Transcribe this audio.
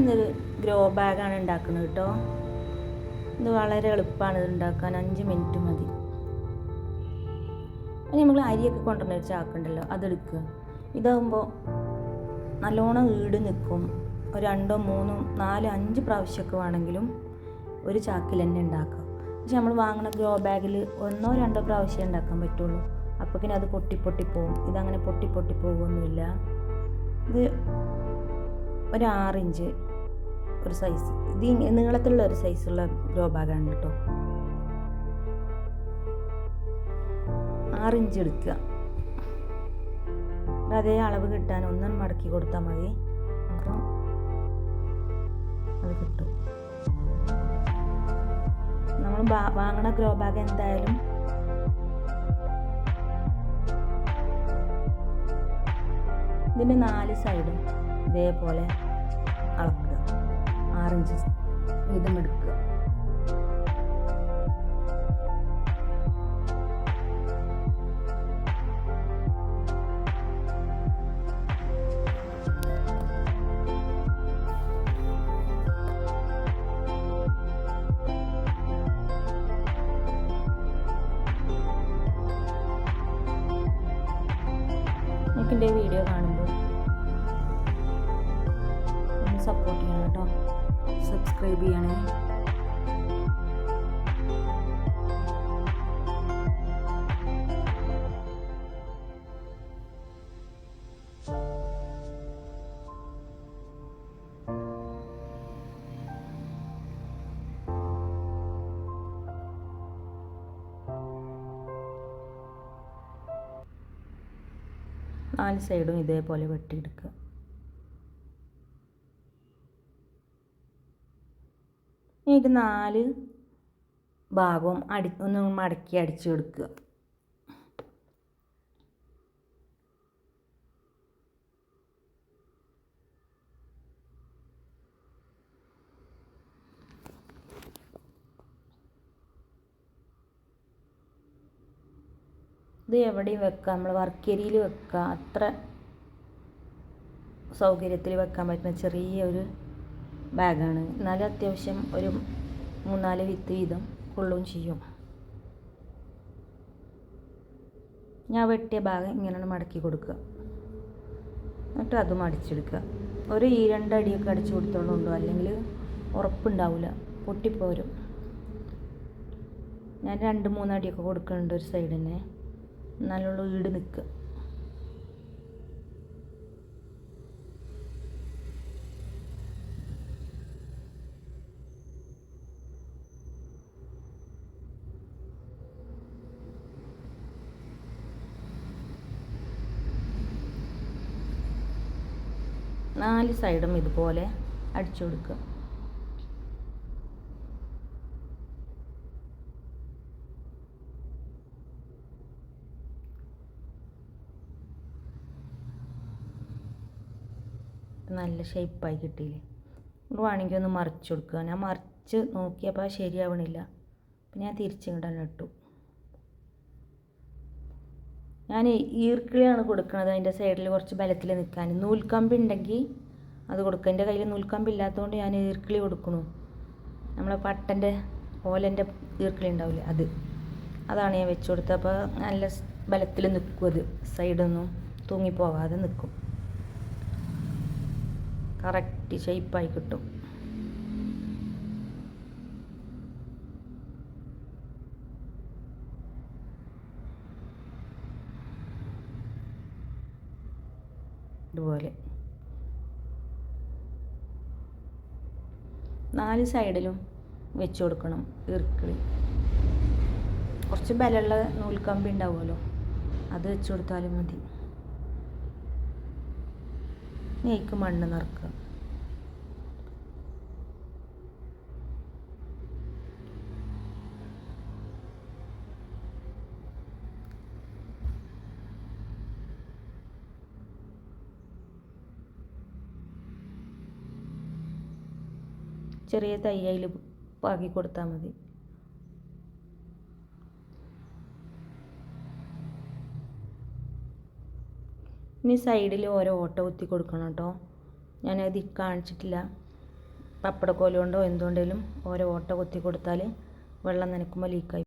ഇന്നൊരു ഗ്രോ ബാഗാണ് ഉണ്ടാക്കുന്നത് കേട്ടോ. ഇത് വളരെ എളുപ്പമാണ് ഇത് ഉണ്ടാക്കാൻ. അഞ്ച് മിനിറ്റ് മതി. ഇനി നമ്മൾ അരിയൊക്കെ കൊണ്ടുവന്ന് ഒരു ചാക്കുണ്ടല്ലോ അതെടുക്കുക ഇതാകുമ്പോൾ നല്ലോണം ഈട് നിൽക്കും. ഒരു രണ്ടോ മൂന്നോ നാലോ അഞ്ച് പ്രാവശ്യമൊക്കെ വേണമെങ്കിലും ഒരു ചാക്കിൽ തന്നെ ഉണ്ടാക്കാം. പക്ഷെ നമ്മൾ വാങ്ങുന്ന ഗ്രോ ബാഗിൽ ഒന്നോ രണ്ടോ പ്രാവശ്യം ഉണ്ടാക്കാൻ പറ്റുള്ളൂ. അപ്പോഴേക്കിനും അത് പൊട്ടി പൊട്ടി പോകും. ഇതങ്ങനെ പൊട്ടി പൊട്ടി പോകുമൊന്നുമില്ല ഇത് ഒരു ആറിഞ്ച് ഒരു സൈസ് ഇത് നീളത്തിലുള്ള ഒരു സൈസുള്ള ഗ്രോ ബാഗാണ് കേട്ടോ ആറിഞ്ച് എടുക്കുക. അതേ അളവ് കിട്ടാൻ ഒന്നും മടക്കി കൊടുത്താൽ മതി. അപ്പോൾ അത് കിട്ടും. നമ്മൾ വാങ്ങണ ഗ്രോ ബാഗ് എന്തായാലും ഇതിന്റെ നാല് സൈഡും ഇതേപോലെ അളക്കുക ആറിഞ്ച് വീതം എടുക്കുക. വീഡിയോ കാണുമ്പോൾ സപ്പോർട്ട് ചെയ്യണം കേട്ടോ. സബ്സ്ക്രൈബ് ചെയ്യണേ. നാല് സൈഡും ഇതേപോലെ വെട്ടിയെടുക്കുക. ഇത് നാല് ഭാഗവും അടി ഒന്ന് മടക്കി അടിച്ചു കൊടുക്കുക. ഇത് എവിടെ വെക്കുക നമ്മൾ വർക്കരിയിൽ വെക്കുക അത്ര സൗകര്യത്തിൽ വെക്കാൻ പറ്റുന്ന ചെറിയ ഒരു ബാഗാണ്. എന്നാലും അത്യാവശ്യം ഒരു മൂന്നാൽ വിത്ത് വീതം കൊള്ളുകയും ചെയ്യും. ഞാൻ വെട്ടിയ ഭാഗം ഇങ്ങനെ മടക്കി കൊടുക്കുക. എന്നിട്ട് അതും അടിച്ചെടുക്കുക. ഒരു ഈ രണ്ടടിയൊക്കെ അടിച്ചു കൊടുത്തോളുണ്ടോ അല്ലെങ്കിൽ ഉറപ്പുണ്ടാവില്ല പൊട്ടിപ്പോരും. ഞാൻ രണ്ട് മൂന്നടിയൊക്കെ കൊടുക്കുന്നുണ്ട് ഒരു സൈഡിന്. നല്ലോണം ഈട് നിൽക്കുക. നാല് സൈഡും ഇതുപോലെ അടിച്ചു കൊടുക്കുക. നല്ല ഷേപ്പായി കിട്ടിയില്ലേ? നമുക്ക് വേണമെങ്കിൽ ഒന്ന് മറിച്ച് കൊടുക്കുക. ഞാൻ മറിച്ച് നോക്കിയപ്പോൾ ശരിയാവണില്ല. അപ്പം ഞാൻ തിരിച്ചിങ്ങോട്ട് ഇട്ടു. ഞാൻ ഈർക്കിളിയാണ് കൊടുക്കുന്നത് അതിന്റെ സൈഡിൽ കുറച്ച് ബലത്തിൽ നിൽക്കാൻ. നൂൽക്കമ്പി ഉണ്ടെങ്കിൽ അത് കൊടുക്കുക എന്റെ കയ്യിൽ നൂൽക്കമ്പി ഇല്ലാത്തതുകൊണ്ട് ഞാൻ ഈർക്കിളി കൊടുക്കണു. നമ്മളെ പട്ടന്റെ ഓലന്റെ ഈർക്കിളി ഉണ്ടാവില്ലേ അത്. അതാണ് ഞാൻ വെച്ച് കൊടുത്തത്. അപ്പോൾ നല്ല ബലത്തിൽ നിൽക്കും അത്. സൈഡൊന്നും തൂങ്ങിപ്പോകാതെ നിൽക്കും. കറക്റ്റ് ഷേപ്പായി കിട്ടും. ഇതുപോലെ. നാല് സൈഡിലും വെച്ച് കൊടുക്കണം ഇറുക്കിളി. കുറച്ച് ബലമുള്ള നൂൽക്കമ്പി ഉണ്ടാവുമല്ലോ അത് വെച്ച് കൊടുത്താലും മതി. നെയ്ക്ക് മണ്ണ് നിറക്കുക. ചെറിയ തയ്യയിൽ പാകി കൊടുത്താൽ മതി. ഇനി സൈഡിൽ ഓരോ ഓട്ട കുത്തി കൊടുക്കണം കേട്ടോ. ഞാനത് കാണിച്ചിട്ടില്ല. പപ്പടക്കോലുകൊണ്ടോ എന്തുകൊണ്ടേലും ഓരോ ഓട്ട കുത്തി കൊടുത്താൽ വെള്ളം നനയ്ക്കുമ്പോൾ ലീക്കായി